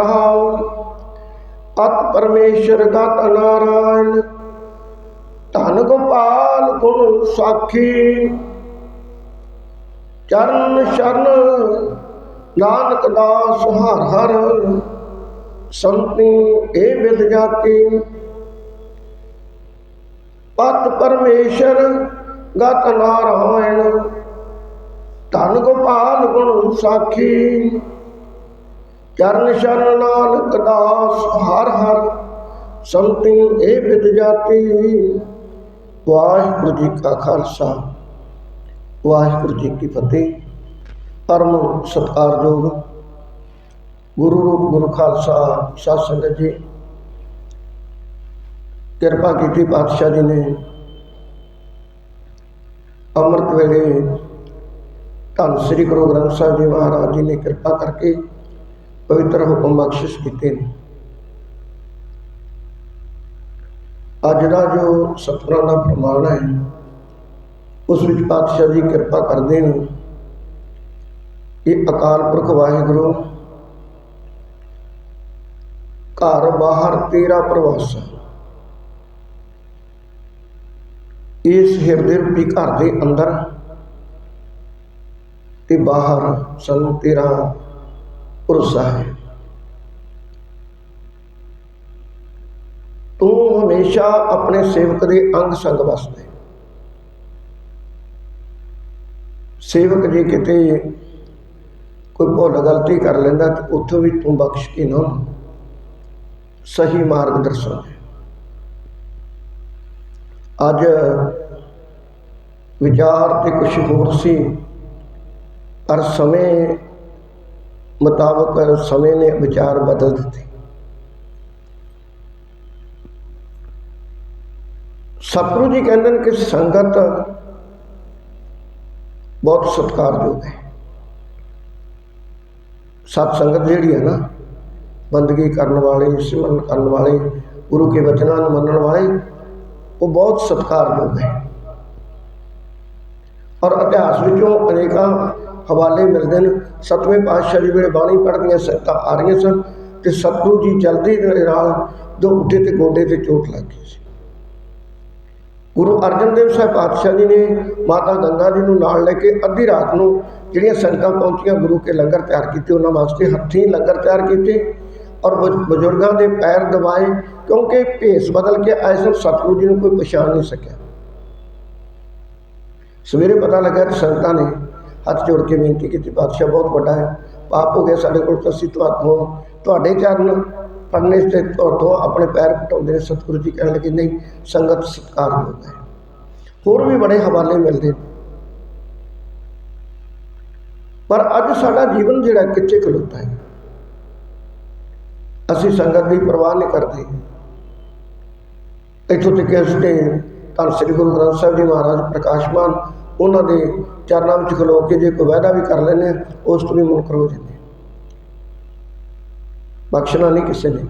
ਰਹਾਉ ਅਤ ਪਰਮੇਸ਼ਰ ਗਤ ਨਾਰਾਇਣ, ਧਨ ਗੋਪਾਲ ਗੁਣ ਸਾਖੀ। ਚਰਨ ਸ਼ਰਨ ਨਾਨਕ ਦਾਸ ਹਰ ਹਰ ਸੰਤੀ ਏ ਵਿਦ ਜਾਤੀ। ਪਤ ਪਰਮੇਸ਼ਰ ਗਤ ਨਾਰਾਇਣ, ਧਨ ਗੋਪਾਲ ਗੁਣ ਸਾਖੀ। ਚਰਨ ਸ਼ਰਨ ਨਾਨਕ ਦਾਸ ਹਰ ਹਰ ਸੰਤੀ ਏ ਵਿਦ ਜਾਤੀ। ਵਾਹਿਗੁਰੂ ਜੀ ਕਾ ਖਾਲਸਾ, ਵਾਹਿਗੁਰੂ ਜੀ ਕੀ ਫਤਿਹ। ਪਰਮ ਸਤਿਕਾਰਯੋਗ ਗੁਰੂ ਰੂਪ ਗੁਰੂ ਖਾਲਸਾ ਸਾਧ ਸੰਗਤ ਜੀ, ਕਿਰਪਾ ਕੀਤੀ ਪਾਤਸ਼ਾਹ ਜੀ ਨੇ ਅੰਮ੍ਰਿਤ ਵੇਲੇ ਧੰਨ ਸ੍ਰੀ ਗੁਰੂ ਗ੍ਰੰਥ ਸਾਹਿਬ ਜੀ ਮਹਾਰਾਜ ਜੀ ਨੇ ਕਿਰਪਾ ਕਰਕੇ ਪਵਿੱਤਰ ਹੁਕਮ ਬਖਸ਼ਿਸ਼ ਕੀਤੇ ਨੇ। ਅੱਜ ਦਾ ਜੋ ਸਤਿਗੁਰਾਂ ਦਾ ਪ੍ਰਮਾਣ ਹੈ, ਉਸ ਵਿੱਚ ਪਾਤਸ਼ਾਹ ਜੀ ਕਿਰਪਾ ਕਰਦੇ ਨੇ। ਇਹ ਅਕਾਲ ਪੁਰਖ ਵਾਹਿਗੁਰੂ, ਘਰ ਬਾਹਰ ਤੇਰਾ ਪ੍ਰਵਾਸ ਇਸ ਹਿਰਦੇ ਰੂਪੀ ਘਰ ਦੇ ਅੰਦਰ ਤੇ ਬਾਹਰ ਸਾਨੂੰ ਤੇਰਾ ਭਰੋਸਾ ਹੈ। ਤੂੰ ਹਮੇਸ਼ਾ ਆਪਣੇ ਸੇਵਕ ਦੇ ਅੰਗ ਸੰਗ ਵਸਦੇ। ਸੇਵਕ ਜੇ ਕਿਤੇ ਕੋਈ ਭੁੱਲ ਗਲਤੀ ਕਰ ਲੈਂਦਾ, ਤੇ ਉੱਥੋਂ ਵੀ ਤੂੰ ਬਖਸ਼ ਕੇ ਨਾ ਸਹੀ ਮਾਰਗ ਦਰਸਾ ਦੇ ਅੱਜ ਵਿਚਾਰ ਤੇ ਕੁਝ ਹੋਰ ਸੀ, ਪਰ ਸਮੇਂ ਮੁਤਾਬਕ ਸਮੇਂ ਨੇ ਵਿਚਾਰ ਬਦਲ ਦਿੱਤੇ। ਸਤਿਗੁਰੂ ਜੀ ਕਹਿੰਦੇ ਨੇ ਕਿ ਸੰਗਤ ਬਹੁਤ ਸਤਿਕਾਰਯੋਗ ਹੈ। ਸਤ ਸੰਗਤ ਜਿਹੜੀ ਹੈ ਨਾ, ਬੰਦਗੀ ਕਰਨ ਵਾਲੇ, ਸਿਮਰਨ ਕਰਨ ਵਾਲੇ, ਗੁਰੂ ਕੇ ਵਚਨਾਂ ਨੂੰ ਮੰਨਣ ਵਾਲੇ, ਉਹ ਬਹੁਤ ਸਤਿਕਾਰਯੋਗ ਹੈ। ਔਰ ਇਤਿਹਾਸ ਵਿੱਚੋਂ ਅਨੇਕਾਂ ਹਵਾਲੇ ਮਿਲਦੇ ਨੇ। ਸਤਵੇਂ ਪਾਤਸ਼ਾਹ ਜੀ ਵੇਲੇ ਬਾਣੀ ਪੜ੍ਹਦੀਆਂ ਸੰਗਤਾਂ ਆ ਰਹੀਆਂ ਸਨ ਤੇ ਸਤਿਗੁਰੂ ਜੀ ਜਲਦੀ ਦੇ ਨਾਲ ਦੋ ਉੱਠੇ ਤੇ ਗੋਡੇ ਤੇ ਚੋਟ ਲੱਗ ਗਈ ਸੀ। ਗੁਰੂ ਅਰਜਨ ਦੇਵ ਸਾਹਿਬ ਪਾਤਸ਼ਾਹ ਜੀ ਨੇ ਮਾਤਾ ਗੰਗਾ ਜੀ ਨੂੰ ਨਾਲ ਲੈ ਕੇ ਅੱਧੀ ਰਾਤ ਨੂੰ ਜਿਹੜੀਆਂ ਸੰਗਤਾਂ ਪਹੁੰਚੀਆਂ, ਗੁਰੂ ਕੇ ਲੰਗਰ ਤਿਆਰ ਕੀਤੇ, ਉਹਨਾਂ ਵਾਸਤੇ ਹੱਥੀਂ ਲੰਗਰ ਤਿਆਰ ਕੀਤੇ ਔਰ ਬਜ਼ੁਰਗਾਂ ਦੇ ਪੈਰ ਦਬਾਏ ਕਿਉਂਕਿ ਭੇਸ ਬਦਲ ਕੇ ਆਏ ਸਨ, ਸਤਿਗੁਰੂ ਜੀ ਨੂੰ ਕੋਈ ਪਛਾਣ ਨਹੀਂ ਸਕਿਆ। ਸਵੇਰੇ ਪਤਾ ਲੱਗਾ ਕਿ ਸੰਗਤਾਂ ਨੇ ਹੱਥ ਜੋੜ ਕੇ ਬੇਨਤੀ ਕੀਤੀ ਪਾਤਸ਼ਾਹ ਬਹੁਤ ਵੱਡਾ ਹੈ, ਪਾਪ ਹੋ ਗਿਆ, ਸਾਡੇ ਕੋਲ ਤਾਂ ਅਸੀਂ ਤੁਹਾਡੇ ਤੁਹਾਡੇ ਚਰਨ ਪੜਨੇ ਤੇ ਤੁਹਾਡੇ ਆਪਣੇ ਪੈਰ ਪਟਾਉਂਦੇ ਨੇ, ਸਤਿਗੁਰੂ ਜੀ ਕਹਿਣ ਲੱਗੇ, ਨਹੀਂ, ਸੰਗਤ ਸਤਿਕਾਰਯੋਗ ਹੈ। ਹੋਰ ਵੀ ਬੜੇ ਹਵਾਲੇ ਮਿਲਦੇ ਨੇ। ਪਰ ਅੱਜ ਸਾਡਾ ਜੀਵਨ ਜਿਹੜਾ ਕਿੱਥੇ ਖਲੋਤਾ ਹੈ? ਅਸੀਂ ਸੰਗਤ ਦੀ ਪਰਵਾਹ ਨਹੀਂ ਕਰਦੇ। ਇੱਥੋਂ ਤੱਕ ਕਿ ਅਸੀਂ ਧੰਨ ਸ੍ਰੀ ਗੁਰੂ ਗ੍ਰੰਥ ਸਾਹਿਬ ਜੀ ਮਹਾਰਾਜ ਪ੍ਰਕਾਸ਼ਮਾਨ ਉਹਨਾਂ ਦੇ ਚਰਨਾਂ ਵਿੱਚ ਖਲੋ ਕੇ ਜੇ ਕੋਈ ਵਾਅਦਾ ਵੀ ਕਰ ਲੈਂਦੇ ਹਾਂ ਉਸ ਤੋਂ ਵੀ ਮੁਨਕਰ ਹੋ ਜਾਂਦੇ ਬਖਸ਼ਣਾ ਨਹੀਂ ਕਿਸੇ ਨੇ।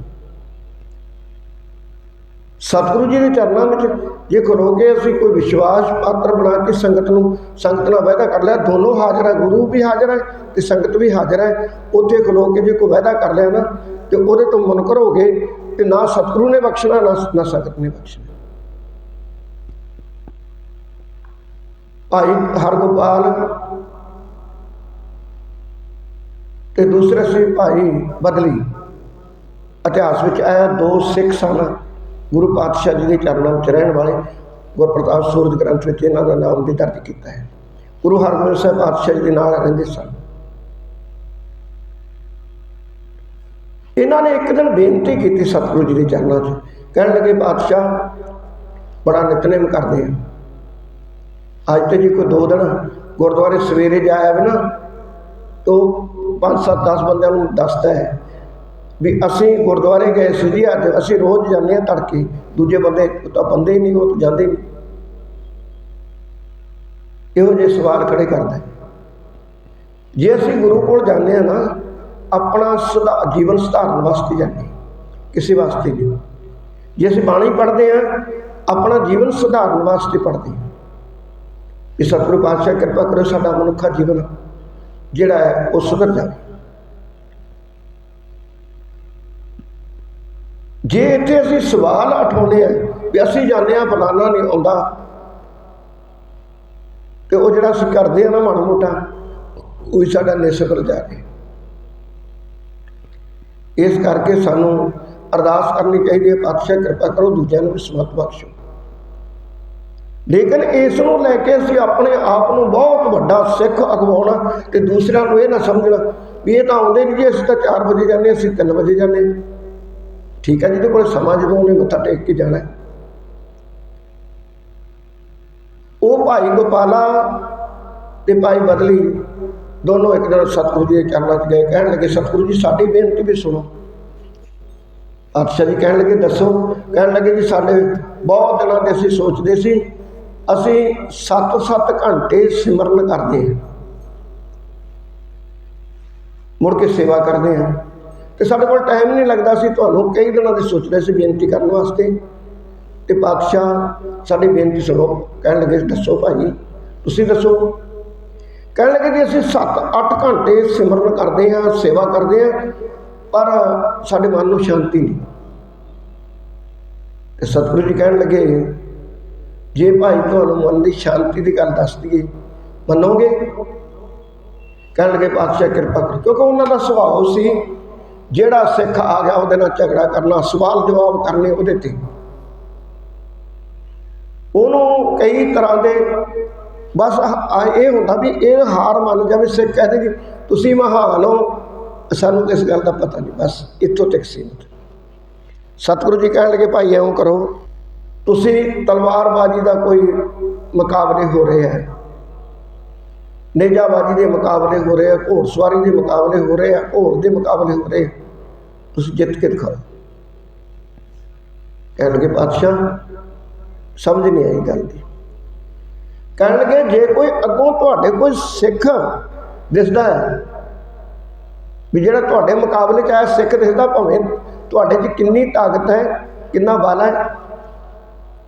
ਸਤਿਗੁਰੂ ਜੀ ਦੇ ਚਰਨਾਂ ਵਿੱਚ ਜੇ ਖਲੋ ਕੇ ਅਸੀਂ ਕੋਈ ਵਿਸ਼ਵਾਸ ਪਾਤਰ ਬਣਾ ਕੇ ਸੰਗਤ ਨੂੰ, ਸੰਗਤ ਨਾਲ ਵਾਅਦਾ ਕਰ ਲਿਆ, ਦੋਨੋਂ ਹਾਜ਼ਰ ਹੈ ਗੁਰੂ ਵੀ ਹਾਜ਼ਰ ਹੈ ਤੇ ਸੰਗਤ ਵੀ ਹਾਜ਼ਰ ਹੈ ਉੱਥੇ ਖਲੋ ਕੇ ਜੇ ਕੋਈ ਵਾਅਦਾ ਕਰ ਲਿਆ ਨਾ, ਤੇ ਉਹਦੇ ਤੋਂ ਮੁਨਕਰ ਹੋ ਗਏ ਤੇ ਨਾ ਸਤਿਗੁਰੂ ਨੇ ਬਖਸ਼ਣਾ, ਨਾ ਨਾ ਸੰਗਤ ਨੇ ਬਖਸ਼ਣਾ। ਭਾਈ ਹਰਗੋਪਾਲ ਤੇ ਦੂਸਰੇ ਸੀ ਭਾਈ ਬਦਲੀ। ਇਤਿਹਾਸ ਵਿੱਚ ਆਇਆ ਦੋ ਸਿੱਖ ਸਨ। ਗੁਰੂ ਪਾਤਸ਼ਾਹ ਜੀ ਦੇ ਚਰਨਾਂ ਵਿੱਚ ਰਹਿਣ ਵਾਲੇ ਗੁਰਪ੍ਰਤਾਪ ਸੂਰਜ ਗ੍ਰੰਥ ਵਿੱਚ ਇਹਨਾਂ ਦਾ ਨਾਮ ਵੀ ਦਰਜ ਕੀਤਾ ਹੈ। ਗੁਰੂ ਹਰਗੋਬਿੰਦ ਸਾਹਿਬ ਪਾਤਸ਼ਾਹ ਜੀ ਦੇ ਨਾਲ ਰਹਿੰਦੇ ਸਨ। ਇਹਨਾਂ ਨੇ ਇੱਕ ਦਿਨ ਬੇਨਤੀ ਕੀਤੀ ਸਤਿਗੁਰੂ ਜੀ ਦੇ ਚਰਨਾਂ 'ਚ। ਕਹਿਣ ਲੱਗੇ, ਪਾਤਸ਼ਾਹ, ਬੜਾ ਨਿਤਨੇਮ ਕਰਦੇ ਆ। ਅੱਜ ਤੇ ਜੀ ਕੋਈ ਦੋ ਦਿਨ ਗੁਰਦੁਆਰੇ ਸਵੇਰੇ ਜਾਇਆ ਵੀ ਨਾ, ਤੋ 5 7 10 ਬੰਦਿਆਂ ਨੂੰ ਦੱਸਦਾ ਹੈ ਵੀ ਅਸੀਂ ਗੁਰਦੁਆਰੇ ਗਏ ਸੀ ਜੀ ਅੱਜ, ਅਸੀਂ ਰੋਜ਼ ਜਾਂਦੇ ਹਾਂ ਤੜਕੇ, ਦੂਜੇ ਬੰਦੇ ਤਾਂ ਬੰਦੇ ਹੀ ਨਹੀਂ, ਉਹ ਤਾਂ ਜਾਂਦੇ ਨਹੀਂ। ਇਹੋ ਜਿਹੇ ਸਵਾਲ ਖੜੇ ਕਰਦਾ ਜੇ ਅਸੀਂ ਗੁਰੂ ਕੋਲ ਜਾਂਦੇ ਹਾਂ ਨਾ, ਆਪਣਾ ਸੁਧਾ, ਜੀਵਨ ਸੁਧਾਰਨ ਵਾਸਤੇ ਜਾਂਦੇ ਕਿਸੇ ਵਾਸਤੇ ਨਹੀਂ। ਜੇ ਅਸੀਂ ਬਾਣੀ ਪੜ੍ਹਦੇ ਹਾਂ, ਆਪਣਾ ਜੀਵਨ ਸੁਧਾਰਨ ਵਾਸਤੇ ਪੜ੍ਹਦੇ ਹਾਂ। ਕਿ ਸਤਿਗੁਰੂ ਪਾਤਸ਼ਾਹ ਕਿਰਪਾ ਕਰੋ ਸਾਡਾ ਮਨੁੱਖਾ ਜੀਵਨ ਜਿਹੜਾ ਹੈ ਉਹ ਸੁਧਰ ਜਾਵੇ। ਜੇ ਇੱਥੇ ਅਸੀਂ ਸਵਾਲ ਉਠਾਉਂਦੇ ਆ ਵੀ ਅਸੀਂ ਜਾਣਦੇ ਆ ਫਲਾਣਾ ਨਹੀਂ ਆਉਂਦਾ, ਤੇ ਉਹ ਜਿਹੜਾ ਅਸੀਂ ਕਰਦੇ ਆ ਨਾ ਮਾੜਾ ਮੋਟਾ, ਉਹ ਸਾਡਾ ਨਿਸਫਲ ਜਾ ਰਿਹਾ ਇਸ ਕਰਕੇ ਸਾਨੂੰ ਅਰਦਾਸ ਕਰਨੀ ਚਾਹੀਦੀ ਹੈ, ਪਾਤਸ਼ਾਹ ਕਿਰਪਾ ਕਰੋ ਦੂਜਿਆਂ ਨੂੰ ਵੀ ਸਮਤ ਬਖਸ਼ੋ। ਲੇਕਿਨ ਇਸ ਨੂੰ ਲੈ ਕੇ ਅਸੀਂ ਆਪਣੇ ਆਪ ਨੂੰ ਬਹੁਤ ਵੱਡਾ ਸਿੱਖ ਅਖਵਾਉਣਾ ਤੇ ਦੂਸਰਿਆਂ ਨੂੰ ਇਹ ਨਾ ਸਮਝਣਾ ਵੀ ਇਹ ਤਾਂ ਆਉਂਦੇ ਨਹੀਂ ਜੀ, ਅਸੀਂ ਤਾਂ 4 ਵਜੇ ਜਾਂਦੇ ਅਸੀਂ 3 ਵਜੇ ਜਾਂਦੇ ਠੀਕ ਹੈ ਜਿਹਦੇ ਕੋਲ ਸਮਾਂ ਜਦੋਂ ਉਹਨੇ ਮੱਥਾ ਟੇਕ ਕੇ ਜਾਣਾ ਉਹ ਭਾਈ ਗੋਪਾਲਾ ਤੇ ਭਾਈ ਬਦਲੀ ਦੋਨੋਂ ਇੱਕ ਦਿਨ ਸਤਿਗੁਰੂ ਜੀ ਦੇ ਚਰਨਾਂ 'ਚ ਗਏ, ਕਹਿਣ ਲੱਗੇ, ਸਤਿਗੁਰੂ ਜੀ, ਸਾਡੀ ਬੇਨਤੀ ਵੀ ਸੁਣੋ। ਪਾਤਸ਼ਾਹ ਜੀ ਕਹਿਣ ਲੱਗੇ, ਦੱਸੋ। ਕਹਿਣ ਲੱਗੇ, ਜੀ, ਸਾਡੇ ਬਹੁਤ ਦਿਨਾਂ ਦੇ ਅਸੀਂ ਸੋਚਦੇ ਸੀ ਅਸੀਂ 7-7 ਘੰਟੇ ਸਿਮਰਨ ਕਰਦੇ ਹਾਂ। ਮੁੜ ਕੇ ਸੇਵਾ ਕਰਦੇ ਹਾਂ। ਤੇ ਸਾਡੇ ਕੋਲ ਟਾਈਮ ਨਹੀਂ ਲੱਗਦਾ ਸੀ। ਤੁਹਾਨੂੰ ਕਈ ਦਿਨਾਂ ਦੀ ਸੋਚ ਰਹੇ ਸੀ ਬੇਨਤੀ ਕਰਨ ਵਾਸਤੇ। ਤੇ ਪਾਤਸ਼ਾਹ ਸਾਡੀ ਬੇਨਤੀ ਸੁਣੋ। ਕਹਿਣ ਲੱਗੇ, ਦੱਸੋ ਭਾਈ, ਤੁਸੀਂ ਦੱਸੋ? ਕਹਿਣ ਲੱਗੇ ਜੀ, ਅਸੀਂ 7-8 ਘੰਟੇ ਸਿਮਰਨ ਕਰਦੇ ਹਾਂ, ਸੇਵਾ ਕਰਦੇ ਹਾਂ, ਪਰ ਸਾਡੇ ਮਨ ਨੂੰ ਸ਼ਾਂਤੀ ਨਹੀਂ। ਤੇ ਸਤਿਗੁਰੂ ਜੀ ਕਹਿਣ ਲੱਗੇ ਜੇ ਭਾਈ ਤੁਹਾਨੂੰ ਮਨ ਦੀ ਸ਼ਾਂਤੀ ਦੀ ਗੱਲ ਦੱਸ ਦਈਏ, ਮੰਨੋਗੇ? ਕਹਿਣ ਲੱਗੇ, ਪਾਤਸ਼ਾਹ, ਕਿਰਪਾ ਕਰੋ। ਕਿਉਂਕਿ ਉਹਨਾਂ ਦਾ ਸੁਭਾਅ ਸੀ, ਜਿਹੜਾ ਸਿੱਖ ਆ ਗਿਆ, ਉਹਦੇ ਨਾਲ ਝਗੜਾ ਕਰਨਾ, ਸਵਾਲ ਜਵਾਬ ਕਰਨੇ ਉਹਦੇ ਤੇ। ਉਹਨੂੰ ਕਈ ਤਰ੍ਹਾਂ ਦੇ ਬਸ ਇਹ ਹੁੰਦਾ ਵੀ ਇਹ ਹਾਰ ਮੰਨ ਜਾਵੇ, ਸਿੱਖ ਕਹਦੇ ਕਿ ਤੁਸੀਂ ਮਹਾਨ ਹੋ। ਸਾਨੂੰ ਇਸ ਗੱਲ ਦਾ ਪਤਾ ਨਹੀਂ, ਬਸ ਇੱਥੋਂ ਤੱਕ ਸੀਮਤ। ਸਤਿਗੁਰੂ ਜੀ ਕਹਿਣ ਲੱਗੇ, ਭਾਈ, ਐਂ ਕਰੋ ਤੁਸੀਂ ਤਲਵਾਰਬਾਜ਼ੀ ਦਾ ਕੋਈ ਮੁਕਾਬਲੇ ਹੋ ਰਹੇ ਹੈ ਨੇਜਾਬਾਜ਼ੀ ਦੇ ਮੁਕਾਬਲੇ ਹੋ ਰਹੇ ਆ, ਘੋੜਸਵਾਰੀ ਦੇ ਮੁਕਾਬਲੇ ਹੋ ਰਹੇ ਆ ਘੋੜ ਦੇ ਮੁਕਾਬਲੇ ਹੋ ਰਹੇ ਆ। ਤੁਸੀਂ ਜਿੱਤ ਕੇ ਦਿਖਾਓ। ਕਹਿਣ ਲੱਗੇ ਬਾਦਸ਼ਾਹ, ਸਮਝ ਨਹੀਂ ਆਈ ਗੱਲ ਦੀ। ਕਹਿਣ ਲੱਗੇ ਜੇ ਕੋਈ ਅੱਗੋਂ ਤੁਹਾਡੇ ਕੋਈ ਸਿੱਖ ਦਿਸਦਾ ਹੈ, ਵੀ ਜਿਹੜਾ ਤੁਹਾਡੇ ਮੁਕਾਬਲੇ 'ਚ ਆਇਆ, ਸਿੱਖ ਦਿਸਦਾ, ਭਾਵੇਂ ਤੁਹਾਡੇ 'ਚ ਕਿੰਨੀ ਤਾਕਤ ਹੈ, ਕਿੰਨਾ ਬਲ ਹੈ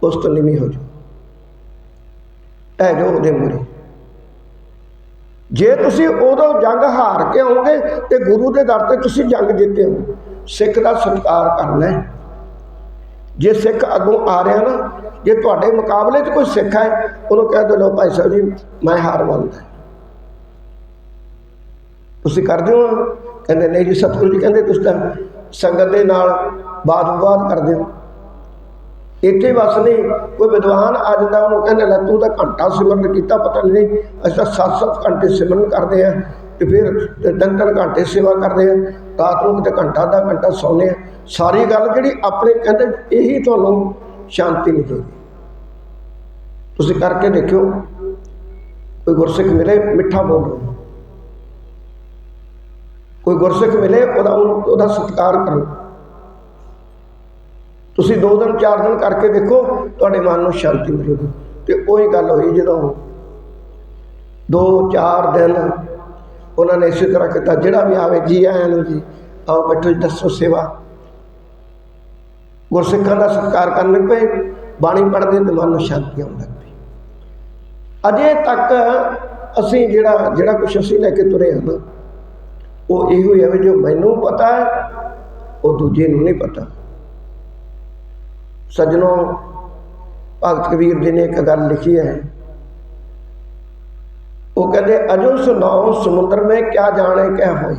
ਉਸ ਤੋਂ ਨਿਮੀ ਹੋ ਜਾਓ। ਇਹ ਜੋ ਉਹਦੇ ਮੂਰੇ ਜੇ ਤੁਸੀਂ ਉਦੋਂ ਜੰਗ ਹਾਰ ਕੇ ਆਉਂਗੇ ਤੇ ਗੁਰੂ ਦੇ ਦਰ ਤੇ ਤੁਸੀਂ ਜੰਗ ਜਿੱਤੇ ਹੋ, ਸਿੱਖ ਦਾ ਸਤਿਕਾਰ ਕਰਨਾ ਜੇ ਸਿੱਖ ਅੱਗੋਂ ਆ ਰਿਹਾ ਨਾ, ਜੇ ਤੁਹਾਡੇ ਮੁਕਾਬਲੇ 'ਚ ਕੋਈ ਸਿੱਖ ਹੈ, ਉਹਨੂੰ ਕਹਿ ਦੋ ਲੋ ਭਾਈ ਸਾਹਿਬ ਜੀ, ਮੈਂ ਹਾਰ ਮੰਨਦਾ ਤੁਸੀਂ ਕਰਦੇ ਹੋ? ਕਹਿੰਦੇ, ਨਹੀਂ ਜੀ, ਸਤਿਗੁਰੂ ਜੀ ਕਹਿੰਦੇ, ਤੁਸੀਂ ਤਾਂ ਸੰਗਤ ਦੇ ਨਾਲ ਬਾਤ ਵਿਵਾਦ ਕਰਦੇ ਹੋ। ਇੱਥੇ ਬਸ ਨਹੀਂ, ਕੋਈ ਵਿਦਵਾਨ ਆ ਜਾਂਦਾ, ਉਹਨੂੰ ਕਹਿੰਦੇ, ਲੈ ਤੂੰ ਤਾਂ ਘੰਟਾ ਸਿਮਰਨ ਕੀਤਾ, ਪਤਾ ਨਹੀਂ, ਅਸੀਂ ਤਾਂ 7-7 ਘੰਟੇ ਸਿਮਰਨ ਕਰਦੇ ਆ ਤੇ ਫਿਰ ਤਿੰਨ ਤਿੰਨ ਘੰਟੇ ਸੇਵਾ ਕਰਦੇ ਆ ਰਾਤ ਨੂੰ ਕਿਤੇ ਘੰਟਾ ਦਾ ਘੰਟਾ ਸੌਂਦੇ ਆ ਸਾਰੀ ਗੱਲ ਜਿਹੜੀ ਆਪਣੇ ਕਹਿੰਦੇ, ਇਹੀ ਤੁਹਾਨੂੰ ਸ਼ਾਂਤੀ ਨਹੀਂ ਦੇਗੀ ਤੁਸੀਂ ਕਰਕੇ ਦੇਖਿਓ, ਕੋਈ ਗੁਰਸਿੱਖ ਮਿਲੇ, ਮਿੱਠਾ ਬੋਲੋ ਕੋਈ ਗੁਰਸਿੱਖ ਮਿਲੇ, ਉਹਦਾ ਉਹਦਾ ਸਤਿਕਾਰ ਕਰੋ। ਤੁਸੀਂ ਦੋ ਦਿਨ, ਚਾਰ ਦਿਨ ਕਰਕੇ ਦੇਖੋ, ਤੁਹਾਡੇ ਮਨ ਨੂੰ ਸ਼ਾਂਤੀ ਮਿਲੇਗੀ। ਤੇ ਉਹੀ ਗੱਲ ਹੋਈ ਜਦੋਂ ਦੋ, ਚਾਰ ਦਿਨ ਉਹਨਾਂ ਨੇ ਇਸੇ ਤਰ੍ਹਾਂ ਕੀਤਾ, ਜਿਹੜਾ ਵੀ ਆਵੇ ਜੀ ਆਇਆਂ ਨੂੰ ਜੀ, ਆਓ ਬੈਠੋ ਜੀ, ਦੱਸੋ ਸੇਵਾ। ਗੁਰਸਿੱਖਾਂ ਦਾ ਸਤਿਕਾਰ ਕਰਨ ਲੱਗ ਪਏ, ਬਾਣੀ ਪੜ੍ਹਦੇ ਤੇ ਮਨ ਨੂੰ ਸ਼ਾਂਤੀ ਆਉਣ ਲੱਗ ਪਈ। ਅਜੇ ਤੱਕ ਅਸੀਂ ਜਿਹੜਾ ਜਿਹੜਾ ਕੁਝ ਅਸੀਂ ਲੈ ਕੇ ਤੁਰੇ ਹਾਂ ਨਾ, ਉਹ ਇਹੋ ਹੀ ਹੈ ਵੀ ਜੋ ਮੈਨੂੰ ਪਤਾ ਹੈ, ਉਹ ਦੂਜੇ ਨੂੰ ਨਹੀਂ ਪਤਾ। ਸੱਜਣੋ, ਭਗਤ ਕਬੀਰ ਜੀ ਨੇ ਇੱਕ ਗੱਲ ਲਿਖੀ ਹੈ। ਉਹ ਕਹਿੰਦੇ, ਅਜੋ ਸੁਨਾਓ ਸਮੁੰਦਰ में ਕਿਆ ਜਾਣੇ ਕਹਿ ਹੋਈ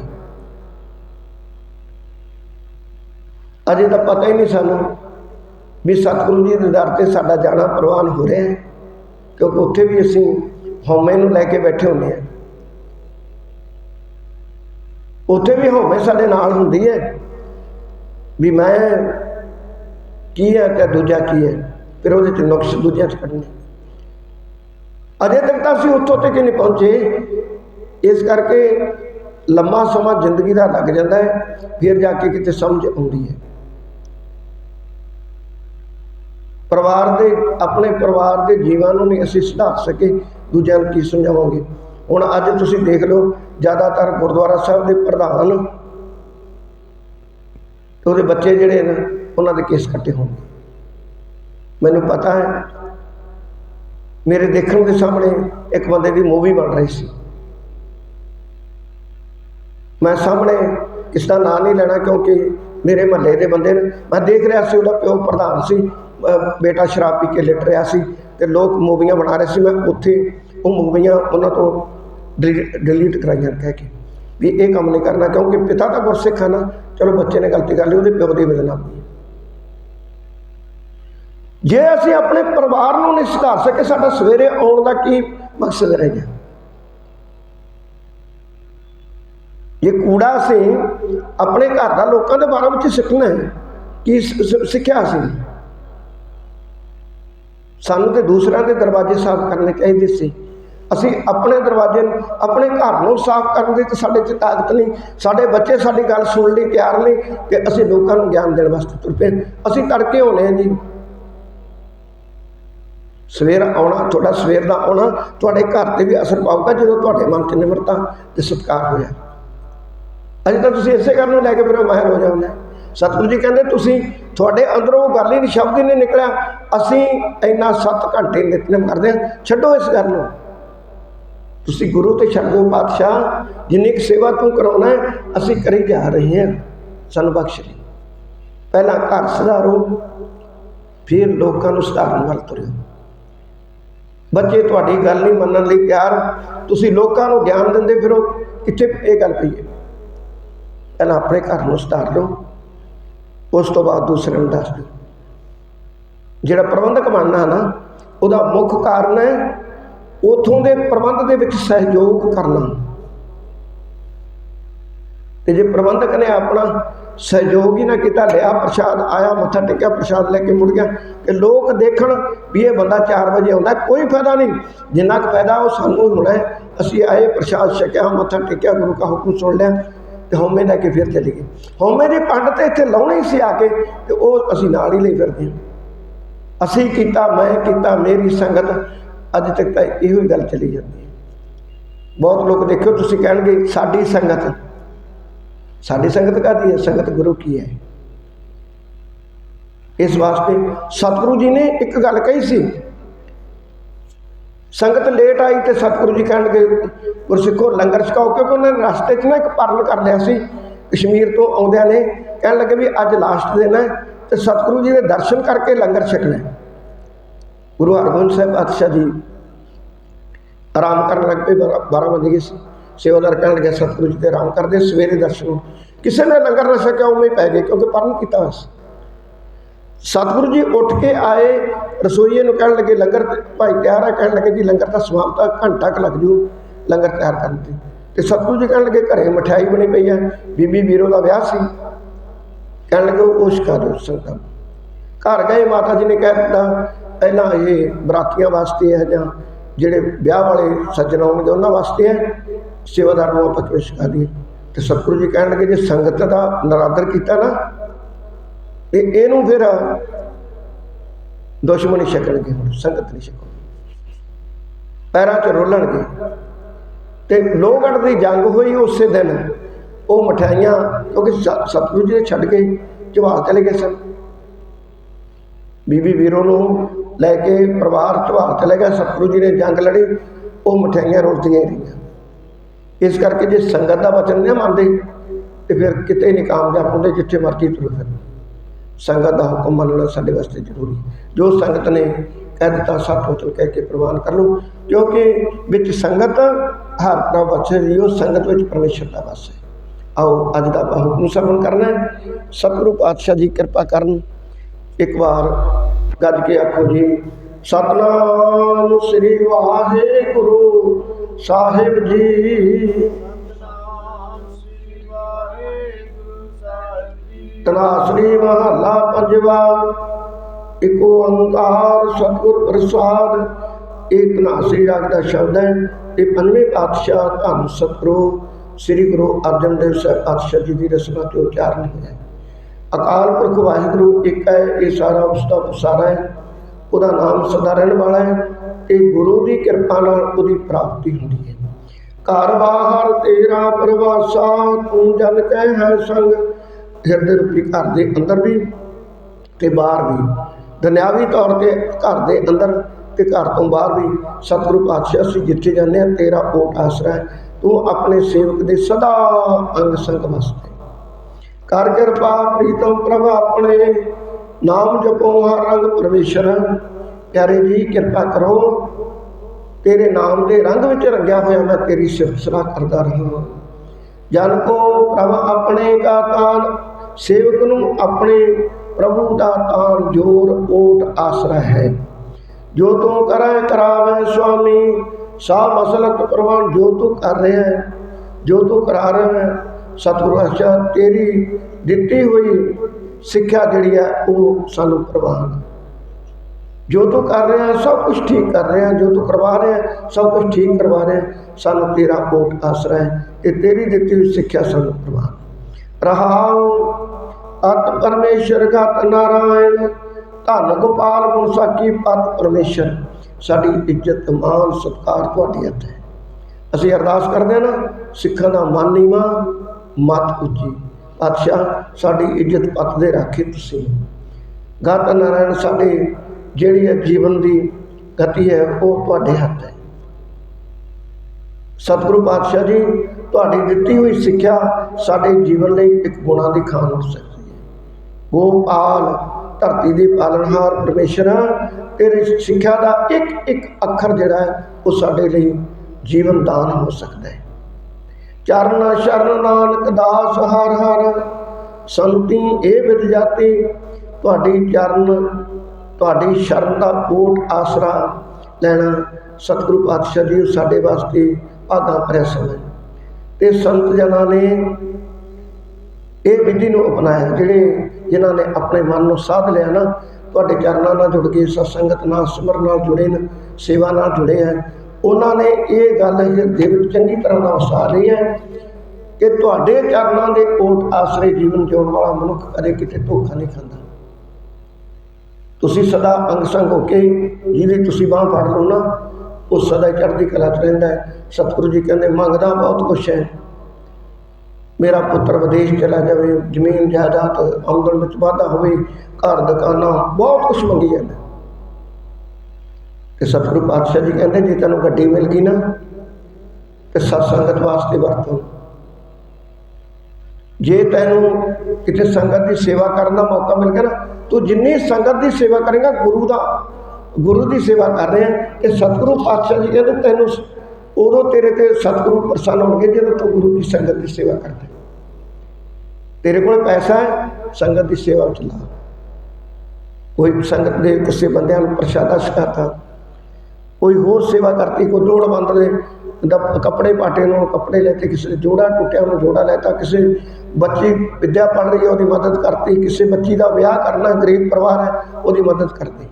ਅਜੇ ਤਾਂ ਪਤਾ ਹੀ ਨਹੀਂ ਸਾਨੂੰ ਵੀ ਸਤਿਗੁਰੂ ਜੀ ਦੇ ਦਰ ਤੇ ਸਾਡਾ ਜਾਣਾ ਪ੍ਰਵਾਨ ਹੋ ਰਿਹਾ ਹੈ, ਕਿਉਂਕਿ ਉੱਥੇ ਵੀ ਅਸੀਂ ਹਉਮੈ ਨੂੰ ਲੈ ਕੇ ਬੈਠੇ ਹੁੰਦੇ ਹਾਂ। ਉੱਥੇ ਵੀ ਹਉਮੈ ਸਾਡੇ ਨਾਲ ਹੁੰਦੀ ਹੈ ਵੀ ਮੈਂ ਕੀ ਹੈ ਤੇ ਦੂਜਾ ਕੀ ਹੈ? ਫਿਰ ਉਹਦੇ ਚ ਨੁਕਸ ਦੂਜਿਆਂ ਚ ਕੱਢਣੇ ਅਜੇ ਤੱਕ ਤਾਂ ਅਸੀਂ ਉੱਥੋਂ ਤੱਕ ਹੀ ਨਹੀਂ ਪਹੁੰਚੇ। ਇਸ ਕਰਕੇ ਲੰਮਾ ਸਮਾਂ ਜ਼ਿੰਦਗੀ ਦਾ ਲੱਗ ਜਾਂਦਾ ਹੈ, ਫਿਰ ਜਾ ਕੇ ਕਿਤੇ ਸਮਝ ਆਉਂਦੀ ਹੈ। ਪਰਿਵਾਰ ਦੇ, ਆਪਣੇ ਪਰਿਵਾਰ ਦੇ ਜੀਵਾਂ ਨੂੰ ਨਹੀਂ ਅਸੀਂ ਸੁਧਾਰ ਸਕੇ, ਦੂਜਿਆਂ ਨੂੰ ਕੀ ਸਮਝਾਵਾਂਗੇ? ਹੁਣ ਅੱਜ ਤੁਸੀਂ ਦੇਖ ਲਓ, ਜ਼ਿਆਦਾਤਰ ਗੁਰਦੁਆਰਾ ਸਾਹਿਬ ਦੇ ਪ੍ਰਧਾਨ ਉਹਦੇ ਬੱਚੇ ਜਿਹੜੇ ਨੇ ਉਹਨਾਂ ਦੇ ਕੇਸ ਕੱਟੇ ਹੋਣਗੇ ਮੈਨੂੰ ਪਤਾ ਹੈ, ਮੇਰੇ ਦੇਖਣ ਦੇ ਸਾਹਮਣੇ ਇੱਕ ਬੰਦੇ ਦੀ ਮੂਵੀ ਬਣ ਰਹੀ ਸੀ। ਮੈਂ ਸਾਹਮਣੇ ਕਿਸ ਦਾ ਨਾਂ ਨਹੀਂ ਲੈਣਾ ਕਿਉਂਕਿ ਮੇਰੇ ਮਹੱਲੇ ਦੇ ਬੰਦੇ ਨੇ, ਮੈਂ ਦੇਖ ਰਿਹਾ ਸੀ, ਉਹਦਾ ਪਿਓ ਪ੍ਰਧਾਨ ਸੀ ਬੇਟਾ ਸ਼ਰਾਬ ਪੀ ਕੇ ਲਿਟ ਰਿਹਾ ਸੀ ਤੇ ਲੋਕ ਮੂਵੀਆਂ ਬਣਾ ਰਹੇ ਸੀ। ਮੈਂ ਉੱਥੇ ਉਹ ਮੂਵੀਆਂ ਉਹਨਾਂ ਤੋਂ ਡਿਲੀਟ ਕਰਾਈਆਂ ਕਹਿ ਕੇ ਵੀ ਇਹ ਕੰਮ ਨਹੀਂ ਕਰਨਾ ਕਿਉਂਕਿ ਪਿਤਾ ਤਾਂ ਗੁਰਸਿੱਖ ਹੈ ਨਾ। ਚਲੋ ਬੱਚੇ ਨੇ ਗਲਤੀ ਕਰ ਲਈ, ਉਹਦੇ ਪਿਓ ਦੀ ਬਦਨਾਮੀ ਜੇ ਅਸੀਂ ਆਪਣੇ ਪਰਿਵਾਰ ਨੂੰ ਨਹੀਂ ਸੁਧਾਰ ਸਕੇ, ਸਾਡਾ ਸਵੇਰੇ ਆਉਣ ਦਾ ਕੀ ਮਕਸਦ ਰਹਿ ਗਿਆ? ਇਹ ਕੂੜਾ ਅਸੀਂ ਆਪਣੇ ਘਰ ਦਾ ਲੋਕਾਂ ਦੇ ਬਾਰੇ ਵਿੱਚ ਸਿੱਖਣਾ ਹੈ, ਕੀ ਸਿੱਖਿਆ ਸੀ ਸਾਨੂੰ ਤੇ ਦੂਸਰਿਆਂ ਦੇ ਦਰਵਾਜ਼ੇ ਸਾਫ਼ ਕਰਨੇ ਚਾਹੀਦੇ ਸੀ। ਅਸੀਂ ਆਪਣੇ ਦਰਵਾਜ਼ੇ ਆਪਣੇ ਘਰ ਨੂੰ ਸਾਫ਼ ਕਰਨ ਦੀ ਤੇ ਸਾਡੇ 'ਚ ਤਾਕਤ ਨਹੀਂ, ਸਾਡੇ ਬੱਚੇ ਸਾਡੀ ਗੱਲ ਸੁਣਨ ਲਈ ਤਿਆਰ ਨਹੀਂ ਕਿ ਅਸੀਂ ਲੋਕਾਂ ਨੂੰ ਗਿਆਨ ਦੇਣ ਵਾਸਤੇ ਤੁਰ ਪਏ। ਅਸੀਂ ਤੜਕੇ ਹੋਣੇ ਆ ਜੀ। ਸਵੇਰ ਆਉਣਾ, ਤੁਹਾਡਾ ਸਵੇਰ ਦਾ ਆਉਣਾ, ਤੁਹਾਡੇ ਘਰ ਤੇ ਵੀ ਅਸਰ ਪਾਊਗਾ ਜਦੋਂ ਤੁਹਾਡੇ ਮਨ 'ਚ ਨਿਮਰਤਾ ਤੇ ਸਤਿਕਾਰ ਹੋਇਆ ਅਜੇ ਤਾਂ ਤੁਸੀਂ ਇਸੇ ਗੱਲ ਨੂੰ ਲੈ ਕੇ ਫਿਰ ਮਾਹਿਰ ਹੋ ਜਾਓਗੇ ਸਤਿਗੁਰੂ ਜੀ ਕਹਿੰਦੇ, ਤੁਸੀਂ ਤੁਹਾਡੇ ਅੰਦਰੋਂ ਉਹ ਗੱਲ ਹੀ ਨਹੀਂ, ਸ਼ਬਦ ਹੀ ਨਹੀਂ ਨਿਕਲਿਆ। ਅਸੀਂ ਇੰਨਾ 7 ਘੰਟੇ ਨਿਤਨੇਮ ਕਰਦੇ ਹਾਂ। ਛੱਡੋ ਇਸ ਗੱਲ ਨੂੰ। ਤੁਸੀਂ ਗੁਰੂ ਤੇ ਛੱਡ ਦਿਓ ਪਾਤਸ਼ਾਹ। ਜਿੰਨੀ ਕੁ ਸੇਵਾ ਤੂੰ ਕਰਾਉਣਾ ਅਸੀਂ ਕਰੀ ਜਾ ਰਹੇ ਹਾਂ। ਸਾਨੂੰ ਬਖਸ਼ ਦੇ। ਪਹਿਲਾਂ ਘਰ ਸੁਧਾਰੋ, ਫਿਰ ਲੋਕਾਂ ਨੂੰ ਸੁਧਾਰਨ ਵੱਲ ਤੁਰਿਓ। ਬੱਚੇ, ਤੁਹਾਡੀ ਗੱਲ ਨਹੀਂ ਮੰਨਣ ਲਈ ਤਿਆਰ। ਤੁਸੀਂ ਲੋਕਾਂ ਨੂੰ ਗਿਆਨ ਦਿੰਦੇ ਫਿਰੋ। ਕਿੱਥੇ ਇਹ ਗੱਲ ਪਈ ਹੈ? ਪਹਿਲਾਂ ਆਪਣੇ ਘਰ ਨੂੰ ਸੁਧਾਰ ਲਓ। ਉਸ ਤੋਂ ਬਾਅਦ ਦੂਸਰੇ ਨੂੰ ਦੱਸ ਦਿਓ। ਜਿਹੜਾ ਪ੍ਰਬੰਧਕ ਬਣਨਾ ਨਾ, ਉਹਦਾ ਮੁੱਖ ਕਾਰਨ ਹੈ ਉਥੋਂ ਦੇ ਪ੍ਰਬੰਧ ਦੇ ਵਿੱਚ ਸਹਿਯੋਗ ਕਰਨਾ। ਤੇ ਜੇ ਪ੍ਰਬੰਧਕ ਨੇ ਆਪਣਾ ਸਹਿਯੋਗ ਹੀ ਨਾ ਕੀਤਾ, ਲਿਆ ਪ੍ਰਸ਼ਾਦ, ਆਇਆ ਮੱਥਾ ਟੇਕਿਆ, ਪ੍ਰਸ਼ਾਦ ਲੈ ਕੇ ਮੁੜ ਗਿਆ। ਤੇ ਲੋਕ ਦੇਖਣ ਵੀ ਇਹ ਬੰਦਾ 4 ਵਜੇ ਆਉਂਦਾ, ਕੋਈ ਫਾਇਦਾ ਨਹੀਂ। ਜਿੰਨਾ ਕੁ ਫਾਇਦਾ ਉਹ ਸਾਨੂੰ ਹੋਣਾ ਹੈ, ਅਸੀਂ ਆਏ, ਪ੍ਰਸ਼ਾਦ ਛਕਿਆ, ਮੱਥਾ ਟੇਕਿਆ, ਗੁਰੂ ਦਾ ਹੁਕਮ ਸੁਣ ਲਿਆ ਤੇ ਹਉਮੈ ਲੈ ਕੇ ਫਿਰ ਚਲੇ ਗਏ। ਹਉਮੈ ਦੇ ਪੰਡ ਤੇ ਇੱਥੇ ਲਾਉਣੇ ਸੀ ਆ ਕੇ ਤੇ ਉਹ ਅਸੀਂ ਨਾਲ ਹੀ ਲਈ ਫਿਰਦੇ ਹਾਂ। ਅਸੀਂ ਕੀਤਾ, ਮੈਂ ਕੀਤਾ, ਮੇਰੀ ਸੰਗਤ ਅੱਜ ਤੱਕ ਤਾਂ ਇਹੋ ਹੀ ਗੱਲ ਚੱਲੀ ਜਾਂਦੀ ਹੈ। ਬਹੁਤ ਲੋਕ ਦੇਖਿਓ, ਤੁਸੀਂ ਕਹਿਣਗੇ ਸਾਡੀ ਸੰਗਤ ਸਾਡੀ ਸੰਗਤ ਕਾਹਦੀ ਹੈ? ਸੰਗਤ ਗੁਰੂ ਕੀ ਹੈ? ਇਸ ਵਾਸਤੇ ਸਤਿਗੁਰੂ ਜੀ ਨੇ ਇੱਕ ਗੱਲ ਕਹੀ ਸੀ। ਸੰਗਤ ਲੇਟ ਆਈ ਤੇ ਸਤਿਗੁਰੂ ਜੀ ਕਹਿਣਗੇ ਗੁਰਸਿੱਖੋ ਲੰਗਰ ਛਕਾਓ, ਕਿਉਂਕਿ ਉਹਨਾਂ ਨੇ ਰਸਤੇ 'ਚ ਨਾ ਇੱਕ ਪਰਨ ਕਰ ਲਿਆ ਸੀ। ਕਸ਼ਮੀਰ ਤੋਂ ਆਉਂਦਿਆਂ ਨੇ ਕਹਿਣ ਲੱਗੇ ਵੀ ਅੱਜ ਲਾਸਟ ਦਿਨ ਹੈ ਤੇ ਸਤਿਗੁਰੂ ਜੀ ਦੇ ਦਰਸ਼ਨ ਕਰਕੇ ਲੰਗਰ ਛਕਣਾ ਹੈ। ਗੁਰੂ ਹਰਗੋਬਿੰਦ ਸਾਹਿਬ ਪਾਤਸ਼ਾਹ ਜੀ ਆਰਾਮ ਕਰਨ ਲੱਗ ਪਏ 12 ਵਜੇ ਗਏ ਸੀ। ਸੇਵਾਦਾਰ ਕਹਿਣ ਲੱਗੇ ਸਤਿਗੁਰੂ ਜੀ ਤੇ ਆਰਾਮ ਕਰਦੇ ਸਵੇਰੇ ਦਰਸ਼ਨ ਕਿਸੇ ਨੇ ਲੰਗਰ ਨਾ ਛਕਿਆ, ਉਵੇਂ ਪੈ ਗਏ, ਕਿਉਂਕਿ ਪਰਨ ਕੀਤਾ ਹੋਇਆ ਸੀ। ਸਤਿਗੁਰੂ ਜੀ ਉੱਠ ਕੇ ਆਏ, ਰਸੋਈਏ ਨੂੰ ਕਹਿਣ ਲੱਗੇ, ਲੰਗਰ ਭਾਈ ਤਿਆਰ ਹੈ ਕਹਿਣ ਲੱਗੇ ਜੀ, ਲੰਗਰ ਤਾਂ ਸਮਾਪਤ ਘੰਟਾ ਕੁ ਲੱਗ ਜੂ, ਲੰਗਰ ਤਿਆਰ ਕਰਨ ਤੇ। ਤੇ ਸਤਿਗੁਰੂ ਜੀ ਕਹਿਣ ਲੱਗੇ, ਘਰੇ ਮਠਿਆਈ ਬਣੀ ਪਈ ਹੈ ਬੀਬੀ ਵੀਰੋ ਦਾ ਵਿਆਹ ਸੀ। ਕਹਿਣ ਲੱਗੇ, ਉਹ ਛਕਾ ਦਿਓ ਸੰਗਤਾਂ ਨੂੰ। ਘਰ ਗਏ, ਮਾਤਾ ਜੀ ਨੇ ਕਹਿ ਦਿੱਤਾ, ਪਹਿਲਾਂ ਇਹ ਬਰਾਤੀਆਂ ਵਾਸਤੇ ਹੈ ਜਾਂ ਜਿਹੜੇ ਵਿਆਹ ਵਾਲੇ ਸੱਜਣ ਆਉਣਗੇ, ਉਹਨਾਂ ਵਾਸਤੇ ਹੈ। ਸੇਵਾਦਾਰ ਨੂੰ ਆਪਾਂ ਕਿਵੇਂ ਛਕਾ ਦਈਏ। ਤੇ ਸਤਿਗੁਰੂ ਜੀ ਕਹਿਣ ਲੱਗੇ, ਜੇ ਸੰਗਤ ਦਾ ਨਰਾਦਰ ਕੀਤਾ ਨਾ, ਤੇ ਇਹਨੂੰ ਫਿਰ ਦੁਸ਼ਮਣੀ ਛਕਣਗੇ ਹੁਣ, ਸੰਗਤ ਨਹੀਂ ਛਕੋ ਪੈਰਾਂ 'ਚ ਰੋਲਣਗੇ। ਤੇ ਲੋਹਗੜ੍ਹ ਦੀ ਜੰਗ ਹੋਈ ਉਸੇ ਦਿਨ। ਉਹ ਮਠਿਆਈਆਂ, ਕਿਉਂਕਿ ਸ- ਸਤਿਗੁਰੂ ਜੀ ਨੇ ਛੱਡ ਕੇ ਝਵਾਲ ਚਲੇ ਗਏ ਸਨ। ਬੀਬੀ ਵੀਰੋ ਨੂੰ ਲੈ ਕੇ ਪਰਿਵਾਰ ਝਵਾਲ ਚਲੇ ਗਿਆ ਸਤਿਗੁਰੂ ਜੀ ਨੇ ਜੰਗ ਲੜੀ। ਉਹ ਮਠਿਆਈਆਂ ਰੋਲਦੀਆਂ ਹੀ ਰਹੀਆਂ। ਇਸ ਕਰਕੇ ਜੇ ਸੰਗਤ ਦਾ ਵਚਨ ਨਹੀਂ ਮੰਨਦੇ, ਤੇ ਫਿਰ ਕਿਤੇ ਨਹੀਂ ਕਾਮਯਾਬ ਹੁੰਦੇ ਜਿੱਥੇ ਮਰਜ਼ੀ ਤੁਰ ਫਿਰ ਸੰਗਤ ਦਾ ਹੁਕਮ ਮੰਨਣਾ ਸਾਡੇ ਵਾਸਤੇ ਜ਼ਰੂਰੀ। ਜੋ ਸੰਗਤ ਨੇ ਕਹਿ ਦਿੱਤਾ, ਸੱਤ ਵਚਨ ਕਹਿ ਕੇ ਪ੍ਰਵਾਨ ਕਰ ਲਓ, ਕਿਉਂਕਿ ਵਿੱਚ ਸੰਗਤ ਹਰ ਪ੍ਰਭ ਵਚਨ ਦੀ, ਉਹ ਸੰਗਤ ਵਿੱਚ ਪਰਮੇਸ਼ਰ ਦਾ ਵਾਸ ਹੈ। ਆਓ, ਅੱਜ ਦਾ ਆਪਾਂ ਹੁਕਮ ਸਰਵਣ ਕਰਨਾ ਹੈ। ਸਤਿਗੁਰੂ ਪਾਤਸ਼ਾਹ ਜੀ ਕਿਰਪਾ ਕਰਨ, ਇੱਕ ਵਾਰ ਗੱਜ ਕੇ ਆਖੋ ਜੀ, ਸਤਨਾਮ ਸ੍ਰੀ ਵਾਹਿਗੁਰੂ। ਸਾਹਿਬ ਜੀ। ਤਨਾਸਰੀ ਮਹੱਲਾ ਪੰਜਵਾ, ਇੱਕ ਓੰਕਾਰ ਸਤਿਗੁਰ ਪ੍ਰਸਾਦ। ਇਹ ਤਨਾਸਰੀ ਰਾਗ ਦਾ ਸ਼ਬਦ ਹੈ ਇਹ ਪੰਜਵੇਂ ਪਾਤਸ਼ਾਹ ਧੰਨ ਸਤਿਗੁਰੂ, ਸ੍ਰੀ ਗੁਰੂ ਅਰਜਨ ਦੇਵ ਸਾਹਿਬ ਪਾਤਸ਼ਾਹ ਜੀ ਦੀ ਰਸਨਾ ਤੇ ਉਚਾਰਨ ਹੈ। ਅਕਾਲ ਪੁਰਖ ਵਾਹਿਗੁਰੂ ਇੱਕ ਹੈ, ਇਹ ਸਾਰਾ ਉਸਦਾ ਪਸਾਰਾ ਹੈ। ਉਹਦਾ ਨਾਮ ਸਦਾ ਰਹਿਣ ਵਾਲਾ ਹੈ। ਇਹ ਗੁਰੂ ਦੀ ਕਿਰਪਾ ਨਾਲ ਉਹਦੀ ਪ੍ਰਾਪਤੀ ਹੁੰਦੀ ਹੈ। ਘਰ ਬਾਹਰ ਤੇਰਾ ਪ੍ਰਵਾਸਾ, ਤੂੰ ਜਨ ਕਹਿ ਹੈ ਸੰਗ। ਹਿਰਦੇ ਰੂਪੀ ਘਰ ਦੇ ਅੰਦਰ ਵੀ ਤੇ ਬਾਹਰ ਵੀ। ਦੁਨਿਆਵੀ ਤੌਰ ਤੇ ਘਰ ਦੇ ਅੰਦਰ ਤੇ ਘਰ ਤੋਂ ਬਾਹਰ ਵੀ ਸਤਿਗੁਰੂ ਪਾਤਸ਼ਾਹ, ਅਸੀਂ ਜਿੱਥੇ ਜਾਂਦੇ ਹਾਂ, ਤੇਰਾ ਓਟ ਆਸਰਾ ਹੈ। ਤੂੰ ਆਪਣੇ ਸੇਵਕ ਦੇ ਸਦਾ ਅੰਗ ਸੰਗ ਵਸਦੇ ਕਰ ਕਿਰਪਾ, ਪ੍ਰੀਤਮ ਪ੍ਰਭ ਆਪਣੇ। ਨਾਮ ਜਪੋ ਹਰ ਰੰਗ ਪਰਮੇਸ਼ਰ। ਪਿਆਰੇ ਜੀ, ਕਿਰਪਾ ਕਰੋ। ਤੇਰੇ ਨਾਮ ਦੇ ਰੰਗ ਵਿੱਚ ਰੰਗਿਆ ਹੋਇਆ ਮੈਂ ਤੇਰੀ ਸਿਫਤ ਕਰਦਾ ਰਹਾਂ ਜਨ ਕੋ ਪ੍ਰਭ ਆਪਣੇ ਕਾ ਤਾਨ, ਸੇਵਕ ਨੂੰ ਆਪਣੇ ਪ੍ਰਭੂ ਦਾ ਤਾਨ ਜੋਰ ਓਟ ਆਸਰਾ ਹੈ। ਜੋ ਤੂੰ ਕਰੈ, ਕਰਾਵੇ ਸੁਆਮੀ ਸਾ ਮਸਲਤ ਪ੍ਰਵਾਨ ਜੋ ਤੂੰ ਕਰ ਰਿਹਾ ਹੈ, ਜੋ ਤੂੰ ਕਰਾ ਰਿਹਾ ਹੈ, ਸਤਿਗੁਰੂ ਅਸ਼ਾ ਤੇਰੀ ਦਿੱਤੀ ਹੋਈ ਸਿੱਖਿਆ ਜਿਹੜੀ ਹੈ, ਉਹ ਸਾਨੂੰ ਪ੍ਰਵਾਨ ਜੋ ਤੂੰ ਕਰ ਰਿਹਾ, ਸਭ ਕੁਝ ਠੀਕ ਕਰ ਰਿਹਾ, ਜੋ ਤੂੰ ਕਰਵਾ ਰਿਹਾ, ਸਭ ਕੁਝ ਠੀਕ ਕਰਵਾ ਰਿਹਾ, ਸਾਨੂੰ ਤੇਰਾ ਕੋਟ ਆਸਰਾ ਹੈ ਤੇ ਤੇਰੀ ਦਿੱਤੀ ਹੋਈ ਸਿੱਖਿਆ ਸਾਨੂੰ ਪ੍ਰਵਾਨ ਰਹਾਉ ਅਤ ਪਰਮੇਸ਼ਰ ਗਤ ਨਾਰਾਇਣ, ਧੰਨ ਗੋਪਾਲ ਗੁਣ ਸਾਕੀ ਪਤ ਪਰਮੇਸ਼ਰ, ਸਾਡੀ ਇੱਜ਼ਤ ਮਾਨ ਸਤਿਕਾਰ ਤੁਹਾਡੀ ਹੱਥ ਹੈ। ਅਸੀਂ ਅਰਦਾਸ ਕਰਦੇ ਹਾਂ ਨਾ, ਸਿੱਖਾਂ ਦਾ ਮਨ ਨੀਵਾ, ਮਤ ਉੱਚੀ। ਪਾਤਸ਼ਾਹ, ਸਾਡੀ ਇੱਜ਼ਤ ਪੱਤ ਦੇ ਰਾਖੇ ਤੁਸੀਂ। ਗਤ ਨਾਰਾਇਣ, ਸਾਡੇ ਜਿਹੜੀ ਹੈ ਜੀਵਨ ਦੀ ਗਤੀ ਹੈ, ਉਹ ਤੁਹਾਡੇ ਹੱਥ ਹੈ। ਸਤਿਗੁਰੂ ਪਾਤਸ਼ਾਹ ਜੀ, ਤੁਹਾਡੀ ਦਿੱਤੀ ਹੋਈ ਸਿੱਖਿਆ ਸਾਡੇ ਜੀਵਨ ਲਈ ਇੱਕ ਗੁਣਾ ਦੀ ਖਾਨ ਹੋ ਸਕਦੀ ਹੈ। ਗੋਪਾਲ ਧਰਤੀ ਦੇ ਪਾਲਣਹਾਰ ਪਰਮੇਸ਼ਰ ਤੇਰੀ ਸਿੱਖਿਆ ਦਾ ਇੱਕ ਇੱਕ ਅੱਖਰ ਜਿਹੜਾ ਹੈ, ਉਹ ਸਾਡੇ ਲਈ ਜੀਵਨ ਦਾਨ ਹੋ ਸਕਦਾ ਹੈ। ਚਰਨ ਸ਼ਰਨ ਨਾਨਕ ਦਾਸ ਹਰ ਹਰ, ਸੰਤੀ ਇਹ ਵਿਦ ਜਾਤੀ ਤੁਹਾਡੀ ਚਰਨ ਤੁਹਾਡੀ ਸ਼ਰਨ ਦਾ ਕੋਟ ਆਸਰਾ ਲੈਣਾ ਸਤਿਗੁਰੂ ਪਾਤਸ਼ਾਹ ਜੀ ਸਾਡੇ ਵਾਸਤੇ ਭਾਗਾ ਭਰਿਆ ਸਮਾਂ ਤੇ ਸੰਤ ਜਨਾਂ ਨੇ ਇਹ ਵਿਧੀ ਨੂੰ ਅਪਣਾਇਆ, ਜਿਹੜੇ ਜਿਨ੍ਹਾਂ ਨੇ ਆਪਣੇ ਮਨ ਨੂੰ ਸਾਧ ਲਿਆ ਨਾ, ਤੁਹਾਡੇ ਚਰਨਾਂ ਨਾਲ ਜੁੜ ਕੇ ਸਤਸੰਗਤ ਨਾਲ ਸਿਮਰਨ ਨਾਲ ਜੁੜੇ ਨੇ, ਸੇਵਾ ਨਾਲ ਜੁੜੇ ਹੈ। ਉਹਨਾਂ ਨੇ ਇਹ ਗੱਲ ਹਿਰਦੇ ਵਿੱਚ ਚੰਗੀ ਤਰ੍ਹਾਂ ਨਾਲ ਵਸਾ ਲਈ ਹੈ ਕਿ ਤੁਹਾਡੇ ਚਰਨਾਂ ਦੇ ਕੋਟ ਆਸਰੇ ਜੀਵਨ ਜਿਉਣ ਵਾਲਾ ਮਨੁੱਖ ਕਦੇ ਕਿਤੇ ਧੋਖਾ ਨਹੀਂ ਖਾਂਦਾ। ਤੁਸੀਂ ਸਦਾ ਅੰਗ ਸੰਗ ਹੋ ਕੇ ਜਿਹਦੀ ਤੁਸੀਂ ਬਾਹ ਫੜ ਲਓ ਨਾ, ਉਹ ਸਦਾ ਚੜ੍ਹਦੀ ਕਲਾ 'ਚ ਰਹਿੰਦਾ ਹੈ। ਸਤਿਗੁਰੂ ਜੀ ਕਹਿੰਦੇ, ਮੰਗਦਾ ਬਹੁਤ ਕੁਛ ਹੈ। ਮੇਰਾ ਪੁੱਤਰ ਵਿਦੇਸ਼ ਚਲਾ ਜਾਵੇ, ਜ਼ਮੀਨ ਜਾਇਦਾਦ ਆਮਦਨ ਵਿੱਚ ਵਾਧਾ ਹੋਵੇ, ਘਰ, ਦੁਕਾਨਾਂ, ਬਹੁਤ ਕੁਛ ਮੰਗੀ ਜਾਂਦਾ। ਤੇ ਸਤਿਗੁਰੂ ਪਾਤਸ਼ਾਹ ਜੀ ਕਹਿੰਦੇ, ਜੇ ਤੈਨੂੰ ਗੱਡੀ ਮਿਲ ਗਈ ਨਾ, ਤੇ ਸਤ ਸੰਗਤ ਵਾਸਤੇ ਵਰਤੋ। ਜੇ ਤੈਨੂੰ ਕਿਤੇ ਸੰਗਤ ਦੀ ਸੇਵਾ ਕਰਨ ਦਾ ਮੌਕਾ ਮਿਲ ਗਿਆ ਨਾ, ਤੂੰ ਜਿੰਨੀ ਸੰਗਤ ਦੀ ਸੇਵਾ ਕਰੇਗਾ, ਗੁਰੂ ਦਾ, ਗੁਰੂ ਦੀ ਸੇਵਾ ਕਰ ਰਹੇ ਤੇ ਸਤਿਗੁਰੂ ਪਾਤਸ਼ਾਹ ਜੀ ਕਹਿੰਦੇ ਤੈਨੂੰ ਉਦੋਂ ਤੇਰੇ ਤੇ ਸਤਿਗੁਰੂ ਪ੍ਰਸੰਨ ਹੋਣਗੇ ਜਦੋਂ ਤੂੰ ਗੁਰੂ ਦੀ ਸੰਗਤ ਦੀ ਸੇਵਾ ਕਰਦਾ ਤੇਰੇ ਕੋਲ ਪੈਸਾ ਹੈ, ਸੰਗਤ ਦੀ ਸੇਵਾ ਵਿੱਚ ਲਾ। ਕੋਈ ਸੰਗਤ ਦੇ ਕਿਸੇ ਬੰਦਿਆਂ ਨੂੰ ਪ੍ਰਸ਼ਾਦਾ ਛਕਾਤਾ, ਕੋਈ ਹੋਰ ਸੇਵਾ ਕਰਤੀ, ਕੋਈ ਲੋੜਵੰਦ ਦੇ ਦਾ ਕੱਪੜੇ ਪਾਟੇ ਨੂੰ, ਕੱਪੜੇ ਲੈ ਲੈਤੇ ਕਿਸੇ ਜੋੜਾ ਟੁੱਟਿਆ, ਉਹਨੂੰ ਜੋੜਾ ਲੈਤਾ, ਕਿਸੇ ਬੱਚੀ ਵਿੱਦਿਆ ਪੜ੍ਹ ਰਹੀ ਹੈ, ਉਹਦੀ ਮਦਦ ਕਰਤੀ, ਕਿਸੇ ਬੱਚੀ ਦਾ ਵਿਆਹ ਕਰਨਾ ਗਰੀਬ ਪਰਿਵਾਰ ਹੈ, ਉਹਦੀ ਮਦਦ ਕਰਤੀ।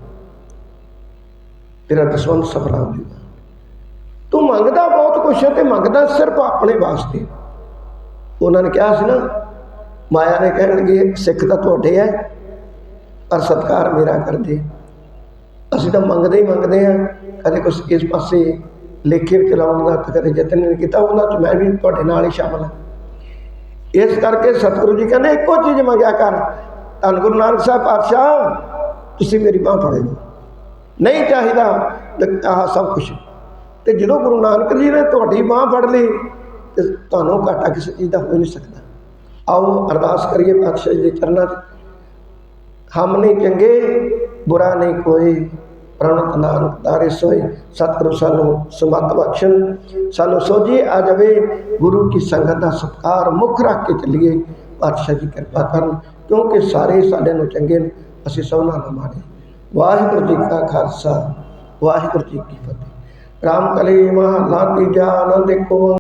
ਤੇਰਾ ਦਸਵੰਧ ਸਫਲਾ ਹੋ ਜਾਊਗਾ। ਤੂੰ ਮੰਗਦਾ ਬਹੁਤ ਕੁਛ ਹੈ ਤੇ ਮੰਗਦਾ ਸਿਰਫ ਆਪਣੇ ਵਾਸਤੇ। ਉਹਨਾਂ ਨੇ ਕਿਹਾ ਸੀ ਨਾ, ਮਾਇਆ ਨੇ ਕਹਿਣਗੇ, ਸਿੱਖ ਤਾਂ ਤੁਹਾਡੇ ਐ ਪਰ ਸਤਕਾਰ ਮੇਰਾ ਕਰਦੇ। ਅਸੀਂ ਤਾਂ ਮੰਗਦੇ ਹੀ ਮੰਗਦੇ ਆ ਕਦੇ ਕੁਛ ਇਸ ਪਾਸੇ ਲੇਖੇ ਵਿੱਚ ਲਾਉਣ ਦਾ, ਕਦੇ ਯਤਨ ਨਹੀਂ ਕੀਤਾ, ਉਹਨਾਂ 'ਚ ਮੈਂ ਵੀ ਤੁਹਾਡੇ ਨਾਲ ਹੀ ਸ਼ਾਮਲ ਹਾਂ। ਇਸ ਕਰਕੇ ਸਤਿਗੁਰੂ ਜੀ ਕਹਿੰਦੇ, ਇੱਕੋ ਚੀਜ਼ ਮੰਗਿਆ ਕਰ। ਧੰਨ ਗੁਰੂ ਨਾਨਕ ਸਾਹਿਬ ਪਾਤਸ਼ਾਹ, ਤੁਸੀਂ ਮੇਰੀ ਬਾਹ ਫੜ ਲਓ ਨਹੀਂ ਚਾਹੀਦਾ ਤੇ ਆਹ ਸਭ ਕੁਝ ਤੇ ਜਦੋਂ ਗੁਰੂ ਨਾਨਕ ਜੀ ਨੇ ਤੁਹਾਡੀ ਬਾਹ ਫੜ ਲਈ, ਤੇ ਤੁਹਾਨੂੰ ਘਾਟਾ ਕਿਸੇ ਚੀਜ਼ ਦਾ ਹੋ ਨਹੀਂ ਸਕਦਾ। ਆਓ ਅਰਦਾਸ ਕਰੀਏ ਪਾਤਸ਼ਾਹ ਜੀ ਦੇ ਚਰਨਾਂ 'ਚ। ਹਮ ਨਹੀਂ ਚੰਗੇ, ਬੁਰਾ ਨਹੀਂ ਕੋਈ। ਪ੍ਰਣਤ ਨਾਨਕ ਦਾਰੇ ਸੋਈ ਸਤਿਗੁਰੂ ਸਾਨੂੰ ਸਮਤ ਬਖਸ਼ਣ ਸਾਨੂੰ ਸੋਝੀ ਆ ਜਾਵੇ, ਗੁਰੂ ਕੀ ਸੰਗਤ ਦਾ ਸਤਕਾਰ ਮੁੱਖ ਰੱਖ ਕੇ ਚੱਲੀਏ, ਪਾਤਸ਼ਾਹ ਜੀ ਕਿਰਪਾ ਕਰਨ, ਕਿਉਂਕਿ ਸਾਰੇ ਸਾਡੇ ਨੂੰ ਚੰਗੇ ਨੇ, ਅਸੀਂ ਸਭਨਾਂ ਨੂੰ ਮਾੜੇ। ਵਾਹਿਗੁਰੂ ਜੀ ਕਾ ਖਾਲਸਾ, ਵਾਹਿਗੁਰੂ ਜੀ ਕੀ ਫਤਿਹ। ਰਾਮ ਕਲੀ ਮਹਲਾ ਤੀਜਾ ਆਨੰਦ ਕੋ